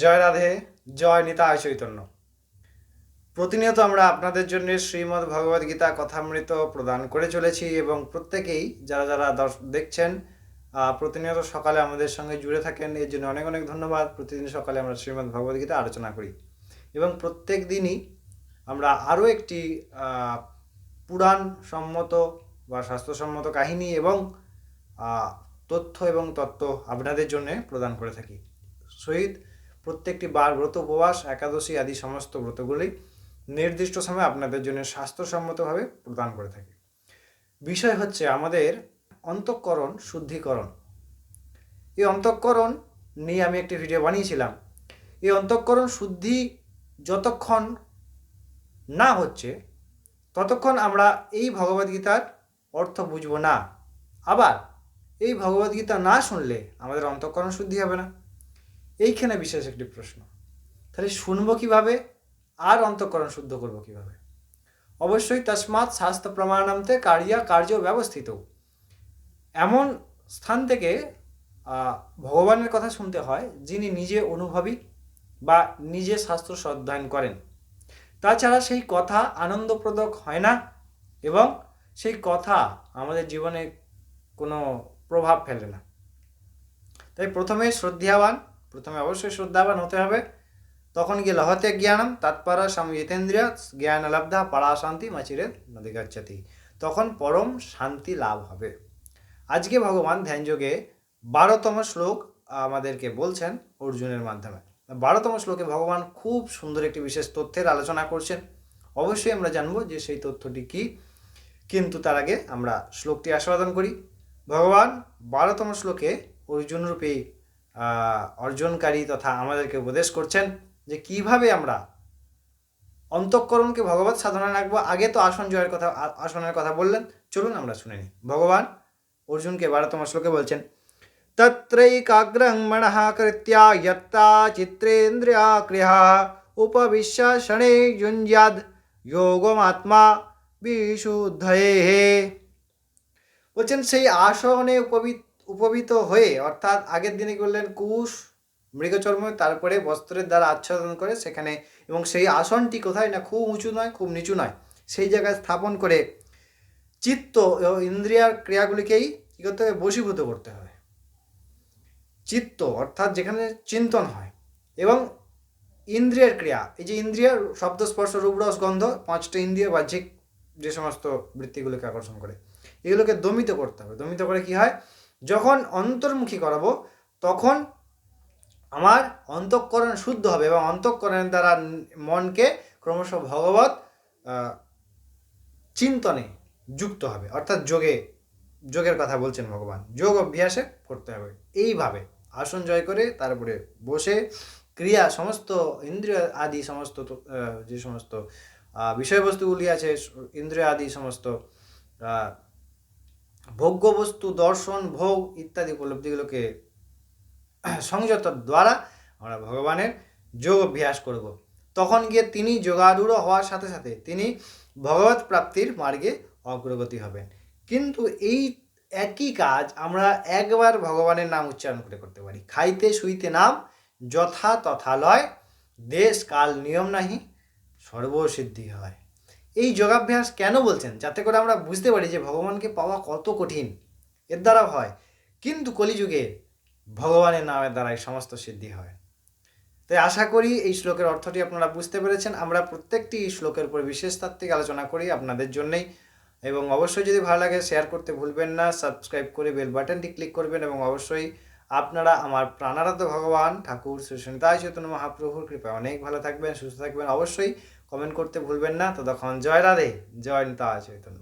জয় রাধে, জয় নিতায় চৈতন্য। প্রতিনিয়ত আমরা আপনাদের জন্য শ্রীমদ্ ভগবদ গীতা কথামৃত প্রদান করে চলেছি এবং প্রত্যেকেই যারা যারা দেখছেন প্রতিনিয়ত সকালে আমাদের সঙ্গে জুড়ে থাকেন, এর জন্য অনেক অনেক ধন্যবাদ। প্রতিদিন সকালে আমরা শ্রীমদ্ ভগবদ গীতা আলোচনা করি এবং প্রত্যেক দিনই আমরা আরও একটি পুরাণ সম্মত বা স্বাস্থ্যসম্মত কাহিনী এবং তথ্য এবং তত্ত্ব আপনাদের জন্য প্রদান করে থাকি। সহিত প্রত্যেকটি বার ব্রত, উপবাস, একাদশী আদি সমস্ত ব্রতগুলি নির্দিষ্ট সময় আপনাদের জন্য স্বাস্থ্যসম্মতভাবে প্রদান করে থাকি। বিষয় হচ্ছে আমাদের অন্তঃকরণ শুদ্ধিকরণ। এই অন্তঃকরণ নিয়ে আমি একটি ভিডিও বানিয়েছিলাম। এই অন্তঃকরণ শুদ্ধি যতক্ষণ না হচ্ছে, ততক্ষণ আমরা এই ভগবদ্গীতার অর্থ বুঝব না। আবার এই ভগবদ্গীতা না শুনলে আমাদের অন্তঃকরণ শুদ্ধি হবে না। এইখানে বিশেষ একটি প্রশ্ন। তাহলে শুনব কীভাবে? আর অন্তঃকরণ শুদ্ধ করব কীভাবে? অবশ্যই তসমাৎ শাস্ত্র প্রমাণান্তে কার্যা কার্য ব্যবস্থিত। এমন স্থান থেকে ভগবানের কথা শুনতে হয়, যিনি নিজে অনুভবী বা নিজে শাস্ত্র অধ্যয়ন করেন। তাছাড়া সেই কথা আনন্দপ্রদক হয় না এবং সেই কথা আমাদের জীবনে কোনো প্রভাব ফেলে না। তাই প্রথমে শ্রদ্ধাবান প্রথমে অবশ্যই শ্রদ্ধাবান হতে হবে। তখন গিয়ে লহতে জ্ঞানম তৎপরা সংযিতেন্দ্রিয় জ্ঞান লব্ধা পড়া শান্তি মাচিরে নদী গচ্ছতি তখন পরম শান্তি লাভ হবে। আজকে ভগবান ধ্যানযোগে বারোতম শ্লোক আমাদেরকে বলছেন অর্জুনের মাধ্যমে। বারোতম শ্লোকে ভগবান খুব সুন্দর একটি বিশেষ তথ্যের আলোচনা করছেন। অবশ্যই আমরা জানব যে সেই তথ্যটি কি। কিন্তু তার আগে আমরা শ্লোকটি আস্বাদন করি। ভগবান বারোতম শ্লোকে অর্জুন রূপে আহ, অর্জনকারী তথা আমাদেরকে উপদেশ করছেন যে কীভাবে আমরা অন্তঃকরণকে ভগবত সাধনায় রাখব। আগে তো আসন জয়ের কথা আসনের কথা বললেন। চলুন আমরা শুনে নিই। ভগবান অর্জুনকে বারোতম শ্লোকে বলছেন, তত্রৈকাগ্রং মনঃ কৃত্য়া যত্তা চিত্রেন্দ্রিয়া ক্রিয়া উপবিশ্য শনে যুঞ্জাদ যোগমাত্মা বিশুদ্ধয়ে। বলছেন, সেই আসনে উপবিত উপবিত হয়ে, অর্থাৎ আগের দিনে করলেন কুশ মৃগচর্ম তারপরে বস্ত্রের দ্বারা আচ্ছাদন করে সেখানে, এবং সেই আসনটি কোথায় না খুব উঁচু নয়, খুব নিচু নয়, সেই জায়গায় স্থাপন করে চিত্ত ও ইন্দ্রিয়ার ক্রিয়াগুলিকেই কী করতে হবে? বশীভূত করতে হবে। চিত্ত, অর্থাৎ যেখানে চিন্তন হয়, এবং ইন্দ্রিয়ের ক্রিয়া, এই যে ইন্দ্রিয়ার শব্দ, স্পর্শ রূপরস গন্ধ, পাঁচটা ইন্দ্রিয় বাহ্যিক যে সমস্ত বৃত্তিগুলোকে আকর্ষণ করে, এগুলোকে দমিত করতে হবে। দমিত করে কি হয়? যখন অন্তর্মুখী করাবো, তখন আমার অন্তঃকরণ শুদ্ধ হবে এবং অন্তঃকরণের দ্বারা মনকে ক্রমশ ভগবত চিন্তনে যুক্ত হবে। অর্থাৎ যোগে, যোগের কথা বলছেন ভগবান। যোগ অভ্যাসে করতে হবে। এইভাবে আসন জয় করে তারপরে বসে ক্রিয়া সমস্ত ইন্দ্রিয় আদি সমস্ত যে সমস্ত বিষয়বস্তুগুলি আছে, ইন্দ্রিয় আদি সমস্ত আহ, ভোগ্য বস্তু দর্শন ভোগ ইত্যাদি উপলব্ধিগুলোকে সংযত দ্বারা আমরা ভগবানের যোগ অভ্যাস করব। তখন গিয়ে তিনি যোগারূঢ় হওয়ার সাথে সাথে তিনি ভগবত প্রাপ্তির মার্গে অগ্রগতি হবেন। কিন্তু এই একই কাজ আমরা একবার ভগবানের নাম উচ্চারণ করে করতে পারি। খাইতে শুইতে নাম যথা তথা লয় দেশ কাল নিয়ম নাহি সর্বসিদ্ধি হয়। এই যোগাভ্যাস কেন বলছেন? যাতে করে আমরা বুঝতে পারি যে ভগবানকে পাওয়া কত কঠিন। এর দ্বারা হয়। কিন্তু কলিযুগে ভগবানের নামের দ্বারাই সমস্ত সিদ্ধি হয়। তাই আশা করি এই শ্লোকের অর্থটি আপনারা বুঝতে পেরেছেন। আমরা প্রত্যেকটি শ্লোকের উপর বিশেষ তাত্ত্বিক আলোচনা করি আপনাদের জন্যেই। এবং অবশ্যই যদি ভালো লাগে শেয়ার করতে ভুলবেন না সাবস্ক্রাইব করে বেল বাটনটি ক্লিক করবেন এবং অবশ্যই আপনারা আমার প্রাণারাধ্য ভগবান ঠাকুর শ্রী সন্তায় চৈতন্য মহাপ্রভুর কৃপায় অনেক ভালো থাকবেন, সুস্থ থাকবেন। অবশ্যই কমেন্ট করতে ভুলবেন না। ততক্ষণ জয় রাধে জয় নিতা চৈতন্য।